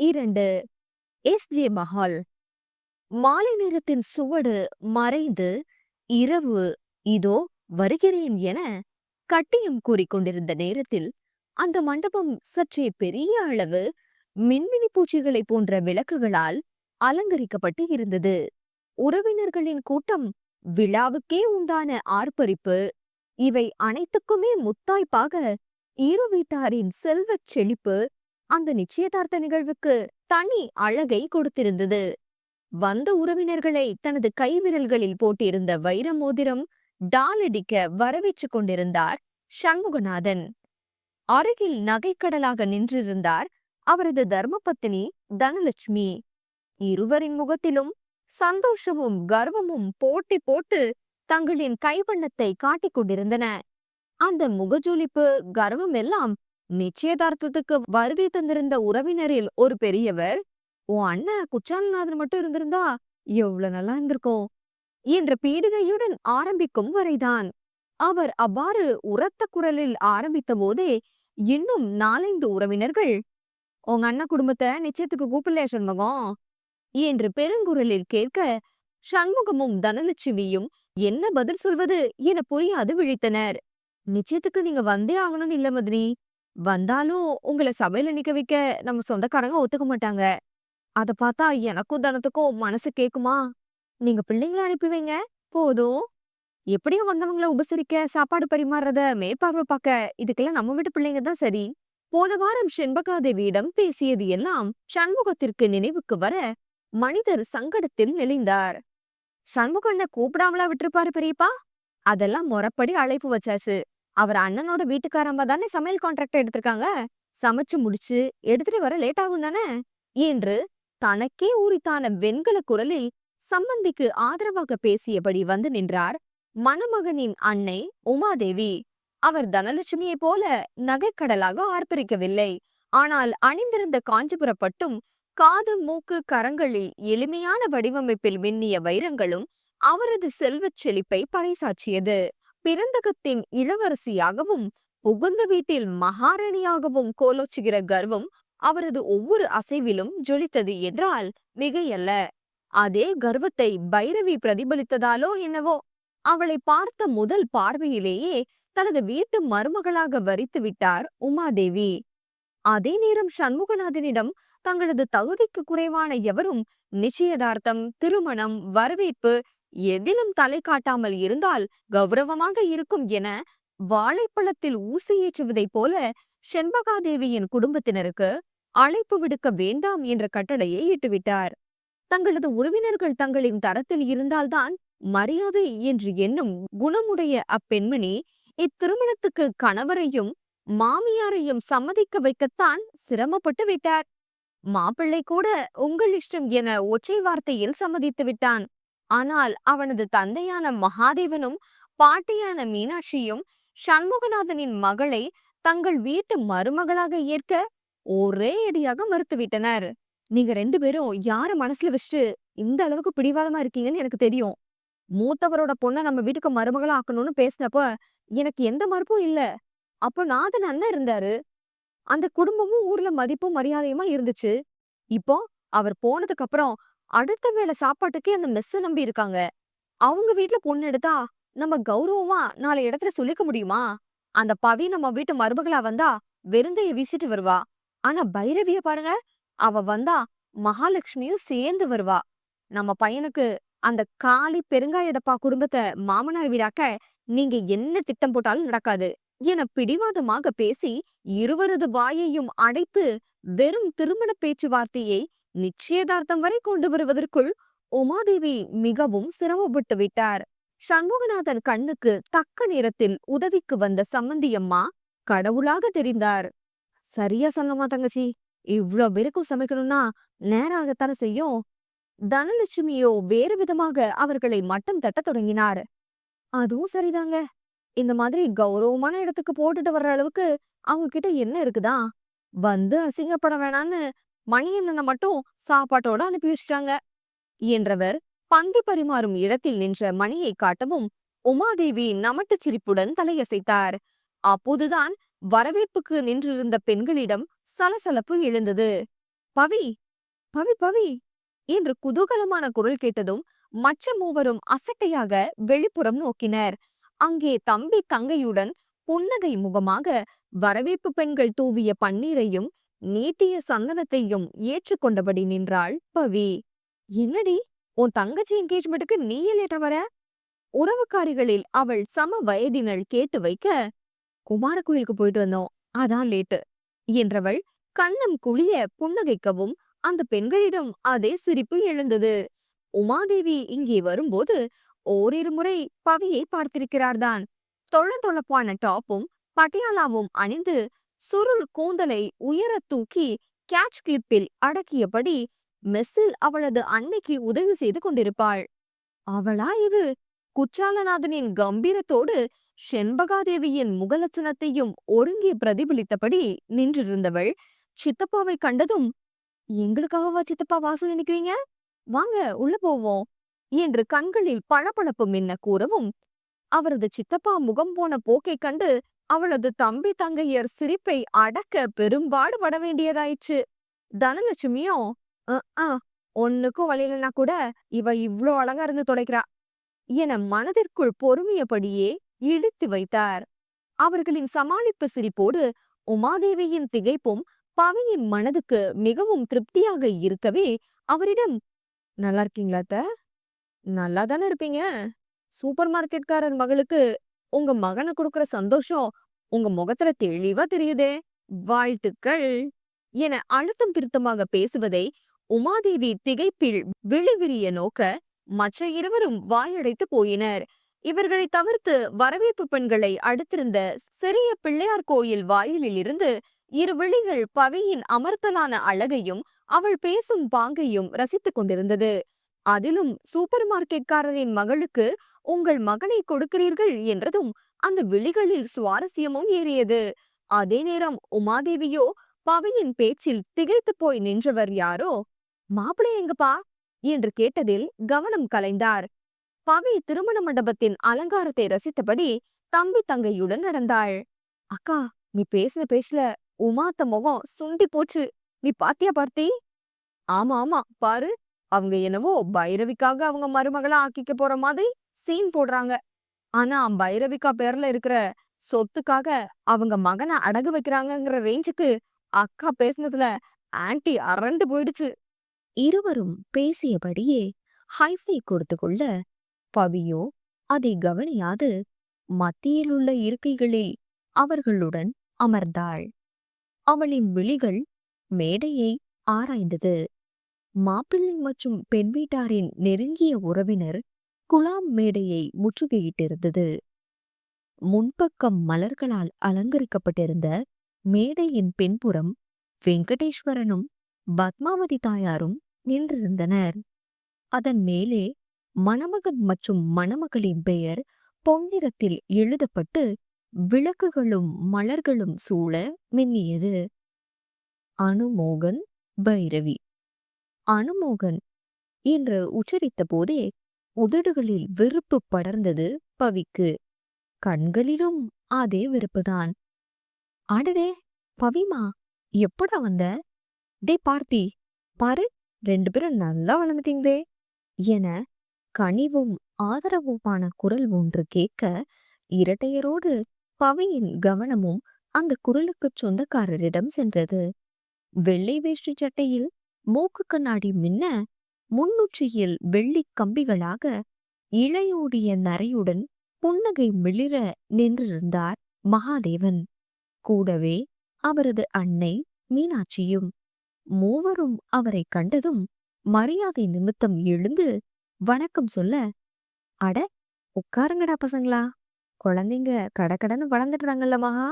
இரண்டு S. J. Mahal. மாலை நேரத்தின் சுவடு மறைந்து இரவு இதோ வருகிறேன் என கட்டியம் கூறிக்கொண்டிருந்த நேரத்தில் அந்த மண்டபம் சற்றே பெரிய அளவு மின்மினி பூச்சிகளை போன்ற விளக்குகளால் அலங்கரிக்கப்பட்டு இருந்தது. உறவினர்களின் கூட்டம் விழாவுக்கே உண்டான ஆர்ப்பரிப்பு இவை அனைத்துக்குமே முத்தாய்ப்பாக இரு வீட்டாரின் செல்வச் செழிப்பு அந்த நிச்சயதார்த்த நிகழ்வுக்கு தனி அழகை கொடுத்திருந்தது. வந்த உறவினர்களை தனது கைவிரல்களில் போட்டிருந்த வைர மோதிரம் டாலடிக்க வரவேற்றுக் கொண்டிருந்தார் சண்முகநாதன். அருகில் நகைக்கடலாக நின்றிருந்தார் அவரது தர்மபத்தினி தனலட்சுமி. இருவரின் முகத்திலும் சந்தோஷமும் கர்வமும் போட்டி போட்டு தங்களின் கைவண்ணத்தை காட்டிக் கொண்டிருந்தன. அந்த முகஜொலிப்பு கர்வம் எல்லாம் நிச்சயதார்த்தத்துக்கு வருகை தந்திருந்த உறவினரில் ஒரு பெரியவர் உன் அண்ணன் குச்சாலநாதன் மட்டும் இருந்திருந்தா எவ்வளவு நல்லா இருந்திருக்கும் என்ற பீடிகையுடன் ஆரம்பிக்கும் வரைதான். அவர் அவ்வாறு உரத்த குரலில் ஆரம்பித்த போதே இன்னும் நாலைந்து உறவினர்கள் உங்க அண்ணன் குடும்பத்தை நிச்சயத்துக்கு கூப்பிடலையா சண்முகம்? என்று பெருங்குரலில் கேட்க சண்முகமும் தனலட்சுமியும் என்ன பதில் சொல்வது? என புரியாது விழித்தனர். நிச்சயத்துக்கு நீங்க வந்தே ஆகணும்னு இல்ல மதினி. வந்தாலும் உங்களை சபையில நிக்க வைக்க நம்ம சொந்தக்காரங்க ஒத்துக்க மாட்டாங்க. அத பார்த்தா எனக்கும் தனத்துக்கும் மனசு கேக்குமா? நீங்க பிள்ளைங்கள அனுப்பி வைங்க போதும். எப்படியும் வந்தவங்கள உபசரிக்க சாப்பாடு பரிமாறுறத மேற்பார்வை பார்க்க இதுக்கெல்லாம் நம்ம வீட்டு பிள்ளைங்க தான் சரி. போன வாரம் செண்பகாதேவியிடம் பேசியது எல்லாம் சண்முகத்திற்கு நினைவுக்கு வர மனிதர் சங்கடத்தில் நெளிந்தார் சண்முகண்ண கூப்பிடாமலா விட்டுருப்பாரு பெரியப்பா? அதெல்லாம் முறப்படி அழைப்பு வச்சாச்சு. அவர் அண்ணனோட வீட்டுக்காரம்மா தானே சமையல் கான்ட்ராக்ட் எடுத்திருக்காங்க. சமைச்சு முடிச்சு எடுத்துட்டு வர லேட் ஆகும் தானே? என்று தனக்கே உரித்தான வெண்கல குரலில் சம்பந்திக்கு ஆதரவாக பேசியபடி வந்து நின்றார் மணமகனின் அன்னை உமாதேவி. அவர் தனலட்சுமியைப் போல நகைக்கடலாக ஆர்ப்பரிக்கவில்லை. ஆனால் அணிந்திருந்த காஞ்சிபுரப்பட்டும் காது மூக்கு கரங்களில் எளிமையான வடிவமைப்பில் மின்னிய வைரங்களும் அவரது செல்வச் செழிப்பை பறைசாற்றியது. பிறந்தகத்தின் இளவரசியாகவும் புகுந்த வீட்டில் மகாராணியாகவும் கோலோச்சுகிற கர்வம் அவரது ஒவ்வொரு அசைவிலும் ஜொலித்தது என்றால் மிகையல்ல. அதே கர்வத்தை பைரவி பிரதிபலித்ததாலோ என்னவோ அவளை பார்த்த முதல் பார்வையிலேயே தனது வீட்டு மருமகளாக வரித்து விட்டார் உமாதேவி. அதே நேரம் சண்முகநாதனிடம் தங்களது தகுதிக்கு குறைவான எவரும் நிச்சயதார்த்தம் திருமணம் வரவேற்பு எதிலும் தலை காட்டாமல் இருந்தால் கௌரவமாக இருக்கும் என வாழைப்பழத்தில் ஊசி ஏற்றுவதைப் போல செண்பகாதேவியின் குடும்பத்தினருக்கு அழைப்பு விடுக்க வேண்டாம் என்ற கட்டளையை இட்டுவிட்டார். தங்களது உறவினர்கள் தங்களின் தரத்தில் இருந்தால்தான் மரியாதை என்று எண்ணும் குணமுடைய அப்பெண்மணி இத்திருமணத்துக்கு கணவரையும் மாமியாரையும் சம்மதிக்க வைக்கத்தான் சிரமப்பட்டு விட்டார். மாப்பிள்ளை கூட உங்கள் இஷ்டம் என ஒற்றை வார்த்தையில் சம்மதித்து விட்டான். ஆனால் அவனது தந்தையான மகாதேவனும் பாட்டியான மீனாட்சியும் சண்முகநாதனின் மகளை தங்கள் வீட்டு மருமகளாக ஏற்க ஒரே அடியாக மறுத்துவிட்டனர். நீங்க ரெண்டு பேரும் யார மனசுல வச்சுட்டு இந்த அளவுக்கு பிடிவாதமா இருக்கீங்கன்னு எனக்கு தெரியும். மூத்தவரோட பொண்ணை நம்ம வீட்டுக்கு மருமகளா ஆக்கணும்னு பேசினப்ப எனக்கு எந்த மறுப்பும் இல்ல. அப்போ நாதன் அண்ணன் இருந்தாரு. அந்த குடும்பமும் ஊர்ல மதிப்பும் மரியாதையுமா இருந்துச்சு. இப்போ அவர் போனதுக்கு அப்புறம் அடுத்த வேளை சாப்பாட்டுக்கே அந்த மெஸ்ஸ நம்பி இருக்காங்க. அவங்க வீட்டுல பொண்ணு எடுத்தா நம்ம கௌரவமா நாளை இடத்துல சொல்லிக்க முடியுமா? அந்த பவி நம்ம வீட்டு மருமகளா வந்தா வெறுந்தைய வீசிட்டு வருவா. ஆனா பைரவிய பாருங்க அவ வந்தா மகாலட்சுமியும் சேர்ந்து வருவா. நம்ம பையனுக்கு அந்த காளி பெருங்காயடப்பா குடும்பத்தை மாமனார் வீடாக்க நீங்க என்ன திட்டம் போட்டாலும் நடக்காது. என பிடிவாதமாக பேசி இருவரது வாயையும் அடைத்து வெறும் திருமண பேச்சுவார்த்தையை நிச்சயதார்த்தம் வரை கொண்டு வருவதற்குள் உமாதேவி மிகவும் சிரமப்பட்டு விட்டார். சண்முகநாதன் கண்ணுக்கு தக்க நேரத்தில் உதவிக்கு வந்த சம்மந்தியம்மா கடவுளாக தெரிந்தார். சரியா சொல்லமா தங்கச்சி இவ்ளோ பேருக்கும் சமைக்கணும்னா நேராகத்தானே செய்யும்? தனலட்சுமியோ வேறு விதமாக அவர்களை மட்டம் தட்டத் தொடங்கினார். அதுவும் சரிதாங்க. இந்த மாதிரி கௌரவமான இடத்துக்கு போட்டுட்டு வர்ற அளவுக்கு அவங்க கிட்ட என்ன இருக்குதா? வந்து அசிங்கப்பட வேணான்னு மணியண்ணனை மட்டும் சாப்பாட்டோட அனுப்பி வச்சிட்டாங்க. என்றவர் பந்தி பரிமாறும் இடத்தில் நின்ற மணியை காட்டவும் உமாதேவி நமட்டுச் சிரிப்புடன் தலையசைத்தார். அப்போதுதான் வரவேற்புக்கு நின்றிருந்த பெண்களிடம் சலசலப்பு எழுந்தது. பவி பவி பவி என்று குதூகலமான குரல் கேட்டதும் மற்ற மூவரும் அசட்டையாக வெளிப்புறம் நோக்கினர். அங்கே தம்பி தங்கையுடன் புன்னகை முகமாக வரவேற்பு பெண்கள் தூவிய பன்னீரையும் நீட்டிய சந்தனத்தையும் ஏற்றுக்கொண்டபடி நின்றாள் பவி. என்னடி? உன் தங்கச்சி என்கேஜ்மெண்ட்டுக்கு நீயே லேட்டா வர? உறவுக்காரிகளில் அவள் சம வயதினள் கேட்டு வைக்க குமார கோயிலுக்கு போயிட்டு வந்தோம். அதான் லேட்டு. என்றவள் கண்ணம் குளிய புன்னகைக்கவும் அந்த பெண்களிடம் அதே சிரிப்பு எழுந்தது. உமாதேவி இங்கே வரும்போது ஓரிரு முறை பவியை பார்த்திருக்கிறார்தான். தொள டாப்பும் பட்டியாலாவும் அணிந்து சுருள் கூந்தலை உயரத் தூக்கி கேட்ச் கிளிப்பில் அடக்கியபடி மெஸ்ஸில் அவளது அன்னைக்கு உதவி செய்து கொண்டிருப்பாள். அவளா இது? குற்றாலநாதனின் கம்பீரத்தோடு செண்பகாதேவியின் முகலட்சணத்தையும் ஒருங்கே பிரதிபலித்தபடி நின்றிருந்தவள் சித்தப்பாவை கண்டதும் எங்களுக்காகவா சித்தப்பா வாசல் நினைக்கிறீங்க வாங்க உள்ள போவோம் என்று கண்களில் பளபளப்பு மின்ன கூறவும் அவரது சித்தப்பா முகம் போன போக்கைக் கண்டு அவளது தம்பி தங்கையர் சிரிப்பை அடக்க பெரும்பாடுபட வேண்டியதாயிற்று தனலட்சுமியும் "அ, ஆ ஒண்ணுக்கும் வழியிலனா கூட இவ இவ்ளோ அழகா இருந்து தொலைக்கிறா என மனதிற்குள் பொறுமையபடியே இழுத்து வைத்தார். அவர்களின் சமாளிப்பு சிரிப்போடு உமாதேவியின் திகைப்பும் பவியின் மனதுக்கு மிகவும் திருப்தியாக இருக்கவே அவரிடம் நல்லா இருக்கீங்களா த நல்லா தானே இருப்பீங்க. சூப்பர் மார்க்கெட்காரர் மகளுக்கு உங்க மகனை கொடுக்கற சந்தோஷம் உங்க முகத்துல தெளிவா தெரியுதே. வாழ்த்துக்கள். என அழுத்தம் திருத்தமாக பேசுவதை உமாதேவி திகைப்பில் விழிவிரிய நோக்க மற்ற இருவரும் வாயடைத்து போயினர். இவர்களை தவிர்த்து வரவேற்பு பெண்களை அடுத்திருந்த சிறிய பிள்ளையார் கோயில் வாயிலில் இருந்து இரு விழிகள் பவியின் அமர்த்தலான அழகையும் அவள் பேசும் பாங்கையும் ரசித்துக் கொண்டிருந்தது. அதிலும் சூப்பர் மார்க்கெட்காரரின் மகளுக்கு உங்கள் மகனை கொடுக்கிறீர்கள் என்றதும் அந்த விழிகளில் சுவாரஸ்யமும் ஏறியது. அதே நேரம் உமாதேவியோ பவியின் பேச்சில் திகைத்து போய் நின்றவர் யாரோ மாப்பிளை எங்கப்பா? என்று கேட்டதில் கவனம் கலைந்தார். பவி திருமண மண்டபத்தின் அலங்காரத்தை ரசித்தபடி தம்பி தங்கையுடன் நடந்தாள். அக்கா நீ பேசின பேசல உமாத்த முகம் சுண்டி போச்சு. நீ பாத்தியா பார்த்தி? ஆமா ஆமா பாரு. அவங்க என்னவோ பைரவிக்காக அவங்க மருமகளா ஆக்கிக்க போற மாதிரி சீன் போடுறாங்க. ஆனா பைரவிக்கா பேர்ல இருக்கிற சொத்துக்காக அவங்க மகனை அடகு வைக்கிறாங்கங்கிற ரேஞ்சுக்கு அக்கா பேசுனதுல ஆன்ட்டி அரண்டு போயிடுச்சு. இருவரும் பேசியபடியே ஹைஃபை கொடுத்து கொள்ள பவியோ அதை கவனியாது. மத்தியில் உள்ள இருக்கைகளில் அவர்களுடன் அமர்ந்தாள். அவளின் விழிகள் மேடையை ஆராய்ந்தது. மாப்பிள்ளை மற்றும் பெண் வீட்டாரின் நெருங்கிய உறவினர் குலாம் மேடையை முற்றுகையிட்டிருந்தது. முன்பக்கம் மலர்களால் அலங்கரிக்கப்பட்டிருந்த மேடையின் பின்புறம் வெங்கடேஸ்வரனும் பத்மாவதி தாயாரும் நின்றிருந்தனர். அதன் மேலே மணமகன் மற்றும் மணமகளின் பெயர் பொன்னிறத்தில் எழுதப்பட்டு விளக்குகளும் மலர்களும் சூழ மின்னியது. அனுமோகன் பைரவி. அனுமோகன் என்று உச்சரித்த போதே உதடுகளில் வெறுப்பு படர்ந்தது பவிக்கு. கண்களிலும் அதே வெறுப்புதான். அடடே! பவிமா எப்படா வந்த? டே பார்த்தி பாரு ரெண்டு பேரும் நல்லா வளர்ந்துட்டீங்களே. என கனிவும் ஆதரவுமான குரல் ஒன்று கேட்க இரட்டையரோடு பவியின் கவனமும் அந்த குரலுக்கு சொந்தக்காரரிடம் சென்றது. வெள்ளை வேஷ்டி சட்டையில் மூக்கு கண்ணாடி மின்ன முன்னுச்சியில் வெள்ளிக் கம்பிகளாக இழையோடிய நரையுடன் புன்னகை மிளிர நின்றிருந்தார் மகாதேவன். கூடவே அவரது அன்னை மீனாட்சியும். மூவரும் அவரைக் கண்டதும் மரியாதை நிமித்தம் எழுந்து வணக்கம் சொல்ல அட உட்காருங்கடா பசங்களா குழந்தைங்க கடக்கடன்னு வளர்ந்துடுறாங்கல்ல மகா?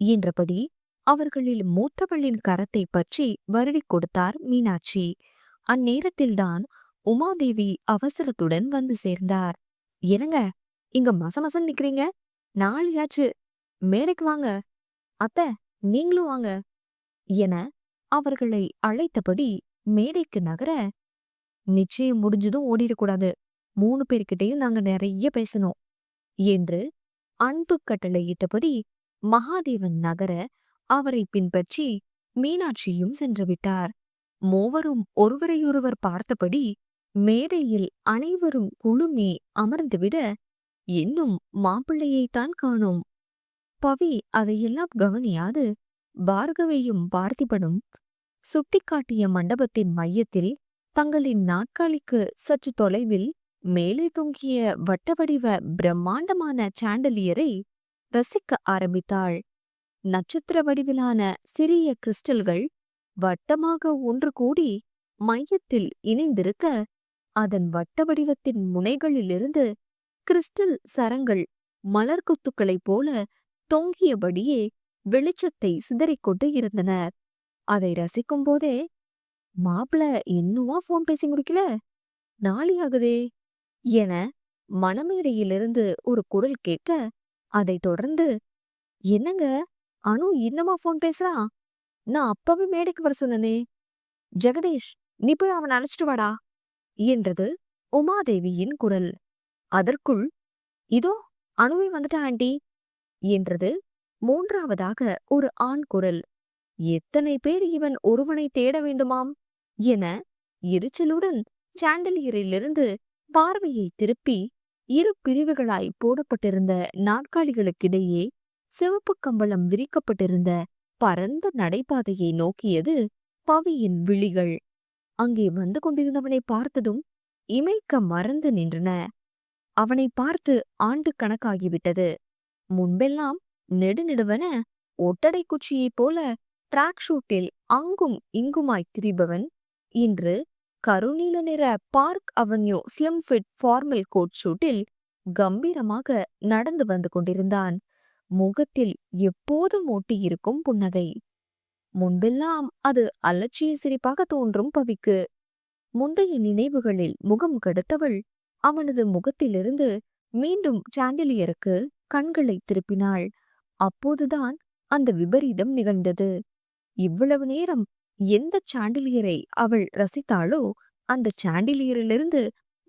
என்றபடி அவர்களில் மூத்தவளின் கரத்தை பற்றி வருடிக் கொடுத்தார் மீனாட்சி. அந்நேரத்தில்தான் உமாதேவி அவசரத்துடன் வந்து சேர்ந்தார். என்னங்க இங்க மசமசன் நிக்கிறீங்க? நாளையாச்சு மேடைக்கு வாங்க. அத்த நீங்களும் வாங்க என அவர்களை அழைத்தபடி மேடைக்கு நகர நிச்சயம் முடிஞ்சதும் ஓடிடக்கூடாது. மூணு பேர்கிட்டயும் நாங்க நிறைய பேசணும் என்று அன்பு கட்டளையிட்டபடி மகாதேவன் நகர அவரை பின்பற்றி மீனாட்சியும் சென்று விட்டார். மூவரும் ஒருவரையொருவர் பார்த்தபடி மேடையில் அனைவரும் குழுமி அமர்ந்துவிட இன்னும் மாப்பிள்ளையைத்தான் காணோம். பவி அதையெல்லாம் கவனியாது. பார்கவையும் பார்த்திபனும் சுட்டிக்காட்டிய மண்டபத்தின் மையத்தில் தங்களின் நாற்காலிக்கு சற்று தொலைவில் மேலே தொங்கிய வட்டவடிவ பிரம்மாண்டமான சாண்டலியரை ரசிக்க ஆரம்பித்தாள். நட்சத்திர வடிவிலான சிறிய கிறிஸ்டல்கள் வட்டமாக ஒன்று கூடி மையத்தில் இணைந்திருக்க அதன் வட்ட வடிவத்தின் முனைகளிலிருந்து கிறிஸ்டல் சரங்கள் மலர்கொத்துக்களைப் போல தொங்கியபடியே வெளிச்சத்தை சிதறிக்கொண்டு இருந்தனர் அதை ரசிக்கும் போதே மாப்பிள இன்னுமா போன் பேசி முடிக்கல? நாளி ஆகுதே என மணமேடையிலிருந்து ஒரு குரல் கேட்க அதைத் தொடர்ந்து என்னங்க அனு இன்னமா போன் பேசுறான் நான் அப்பவே மேடைக்கு வர சொன்னனே. ஜெகதீஷ் நீ போய் அவன் அழைச்சிட்டு வாடா என்றது உமாதேவியின் குரல். அதற்குள் இதோ அணுவை வந்துட்டா ஆண்டி என்றது மூன்றாவதாக ஒரு ஆண் குரல். எத்தனை பேர் இவன் ஒருவனை தேட வேண்டுமாம்? என எரிச்சலுடன் சாண்டலியரிலிருந்து பார்வையை திருப்பி இரு பிரிவுகளாய் போடப்பட்டிருந்த நாற்காலிகளுக்கிடையே சிவப்பு கம்பளம் விரிக்கப்பட்டிருந்த பரந்த நடைபாதையை நோக்கியது பவியின் விழிகள். அங்கே வந்து கொண்டிருந்தவனை பார்த்ததும் இமைக்க மறந்து நின்றன. அவனை பார்த்து ஆண்டு கணக்காகிவிட்டது. முன்பெல்லாம் நெடுநெடுவன ஒட்டடை குச்சியைப் போல ட்ராக் ஷூட்டில் அங்கும் இங்குமாய் திரிபவன். இன்று கருநீல நிற park avenue slim fit formal coat ஷூட்டில் கம்பீரமாக நடந்து வந்து கொண்டிருந்தான். முகத்தில் எப்போதும் ஒட்டியிருக்கும் புன்னகை. முன்பெல்லாம் அது அலட்சிய சிரிப்பாக தோன்றும் பவிக்கு. முந்தைய நினைவுகளில் முகம் கெடுத்தவள் அவனது முகத்திலிருந்து மீண்டும் சாண்டிலியருக்கு கண்களை திருப்பினாள். அப்போதுதான் அந்த விபரீதம் நிகழ்ந்தது. இவ்வளவு நேரம் எந்த சாண்டிலியரை அவள் ரசித்தாளோ அந்த சாண்டிலியரிலிருந்து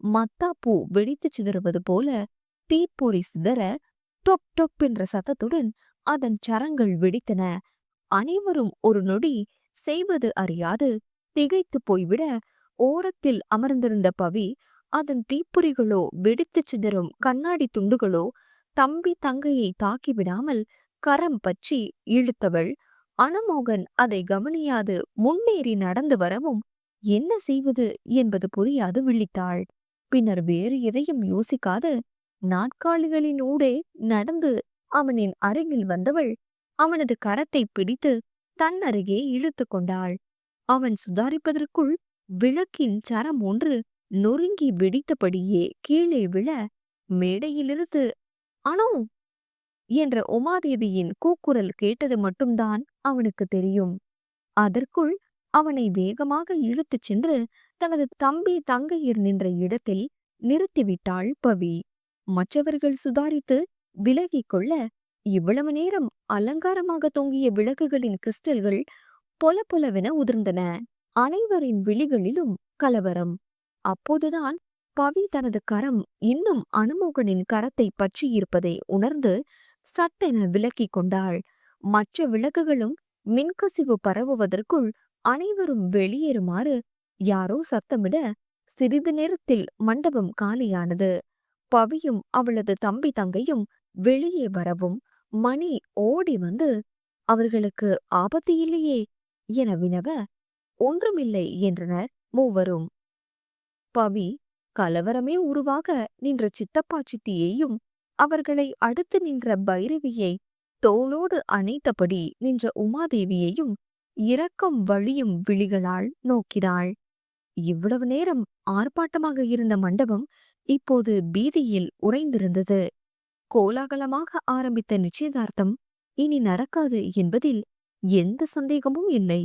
மத்தாப்பூ வெடித்துச் சிதறுவது போல தீப்பொறி சிதற டொப் டொப் என்ற சத்தத்துடன் அதன் சரங்கள் வெடித்தன. அனைவரும் ஒரு நொடி செய்வது அறியாது. திகைத்துப் போய்விட ஓரத்தில் அமர்ந்திருந்த பவி அதன் தீப்பொறிகளோ வெடித்துச் சிதறும் கண்ணாடி துண்டுகளோ தம்பி தங்கையை தாக்கிவிடாமல் கரம் பற்றி இழுத்தவள். அனமோகன் அதை கவனியாது. முன்னேறி நடந்து வரவும் என்ன செய்வது? என்பது புரியாது விழித்தாள். பின்னர் வேறு எதையும் யோசிக்காது நாட்காலிகளின் ஊடே நடந்து அவனின் அருகில் வந்தவள் அவனது கரத்தை பிடித்து தன் அருகே இழுத்து கொண்டாள். அவன் சுதாரிப்பதற்குள் விளக்கின் சரம் ஒன்று நொறுங்கி வெடித்தபடியே கீழே விழ மேடையிலிருந்து அணோ என்ற உமாதேவியின் கூக்குரல் கேட்டது மட்டும்தான் அவனுக்கு தெரியும். அதற்குள் அவனை வேகமாக இழுத்துச் சென்று தனது தம்பி தங்கையர் நின்ற இடத்தில் நிறுத்திவிட்டாள் பவி. மற்றவர்கள் சுதாரித்து விலகிக் கொள்ள இவ்வளவு நேரம் அலங்காரமாக தொங்கிய விளக்குகளின் கிறிஸ்டல்கள் பொல பொலவென உதிர்ந்தன. அனைவரின் விழிகளிலும் கலவரம். அப்போதுதான் பவி தனது கரம் இன்னும் அனுமோகனின் கரத்தை பற்றியிருப்பதை உணர்ந்து சட்டென விலக்கிக் கொண்டாள். மற்ற விளக்குகளும் மின்கசிவு பரவுவதற்குள் அனைவரும் வெளியேறுமாறு யாரோ சத்தமிட சிறிது நேரத்தில் மண்டபம் காலியானது. பவியும் அவளது தம்பி தங்கையும் வெளியே வரவும் மணி ஓடி வந்து அவர்களுக்கு ஆபத்து இல்லையே என வினவ ஒன்றுமில்லை என்றனர் மூவரும். பவி கலவரமே உருவாக நின்ற சித்தப்பா சித்தியையும் அவர்களை அடுத்து நின்ற பைரவியை தோளோடு அணைத்தபடி நின்ற உமாதேவியையும் இரக்கம் வழியும் விழிகளால் நோக்கினாள். இவ்வளவு நேரம் ஆர்ப்பாட்டமாக இருந்த மண்டபம் இப்போது பீதியில் உறைந்திருந்தது. கோலாகலமாக ஆரம்பித்த நிச்சயதார்த்தம் இனி நடக்காது என்பதில் எந்த சந்தேகமும் இல்லை.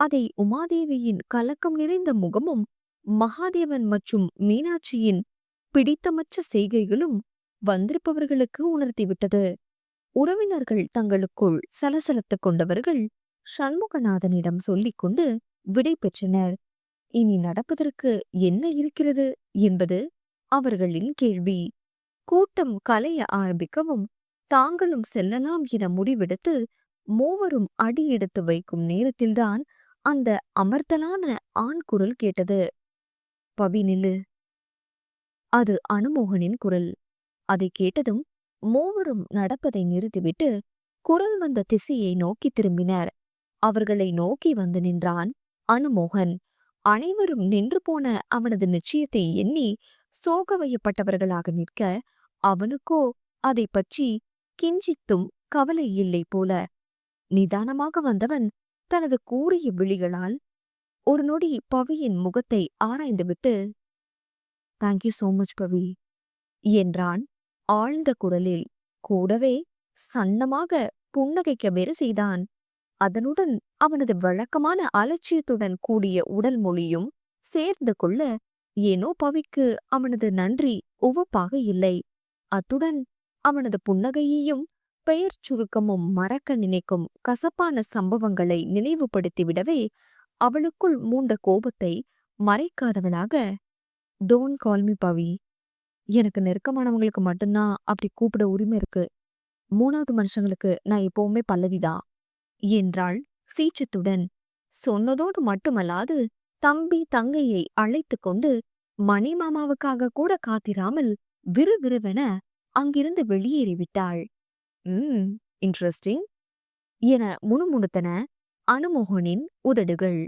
அதை உமாதேவியின் கலக்கம் நிறைந்த முகமும் மகாதேவன் மற்றும் மீனாட்சியின் பிடித்தமற்ற செய்கைகளும் வந்திருப்பவர்களுக்கு உணர்த்திவிட்டது. உறவினர்கள் தங்களுக்குள் சலசலத்துக் கொண்டவர்கள் சண்முகநாதனிடம் சொல்லிக் கொண்டு விடை பெற்றனர். இனி நடப்பதற்கு என்ன இருக்கிறது என்பது அவர்களின் கேள்வி. கூட்டம் கலைய ஆரம்பிக்கவும் தாங்களும் செல்லலாம் என முடிவெடுத்து மூவரும் அடி எடுத்து வைக்கும் நேரத்தில்தான் அந்த அமர்த்தலான ஆண் குரல் கேட்டது. பவி நில்லு. அது அனுமோகனின் குரல். அதை கேட்டதும் மூவரும் நடப்பதை நிறுத்திவிட்டு குரல் வந்த திசையை நோக்கி திரும்பினர். அவர்களை நோக்கி வந்து நின்றான் அனுமோகன். அனைவரும் நின்று போன அவனது நிச்சயத்தை எண்ணி சோகவையப்பட்டவர்களாக நிற்க அவனுக்கோ அதை பற்றி கிஞ்சித்தும் கவலை இல்லை போல. நிதானமாக வந்தவன் தனது கூறிய விழிகளால் ஒரு நொடி பவியின் முகத்தை ஆராய்ந்துவிட்டு thank you so much Pavi என்றான். ஆழ்ந்த குரலில் கூடவே சன்னமாக புன்னகைக்க வேறு செய்தான். அதனுடன் அவனது வழக்கமான அலட்சியத்துடன் கூடிய உடல் மொழியும் சேர்ந்து கொள்ள ஏனோ பவிக்கு அவனது நன்றி உவப்பாக இல்லை. அத்துடன் அவனது புன்னகையையும் பெயர் சுருக்கமும் மறக்க நினைக்கும் கசப்பான சம்பவங்களை நினைவுபடுத்திவிடவே அவளுக்குள் மூண்ட கோபத்தை மறைக்காதவளாக டோன்ட் கால் மீ பவி. எனக்கு நெருக்கமானவங்களுக்கு மட்டும்தான் அப்படி கூப்பிட உரிமை இருக்கு. மூணாவது மனுஷங்களுக்கு நான் எப்பவுமே பல்லவிதா என்றாள் சீச்சத்துடன். சொன்னதோடு மட்டுமல்லாது தம்பி தங்கையை அழைத்து கொண்டு மணிமாமாவுக்காக கூட காத்திராமல் விறுவிறுவென அங்கிருந்து வெளியேறிவிட்டாள். ம் இன்ட்ரெஸ்டிங் என முணுமுணுத்தன அனுமோகனின் உதடுகள்.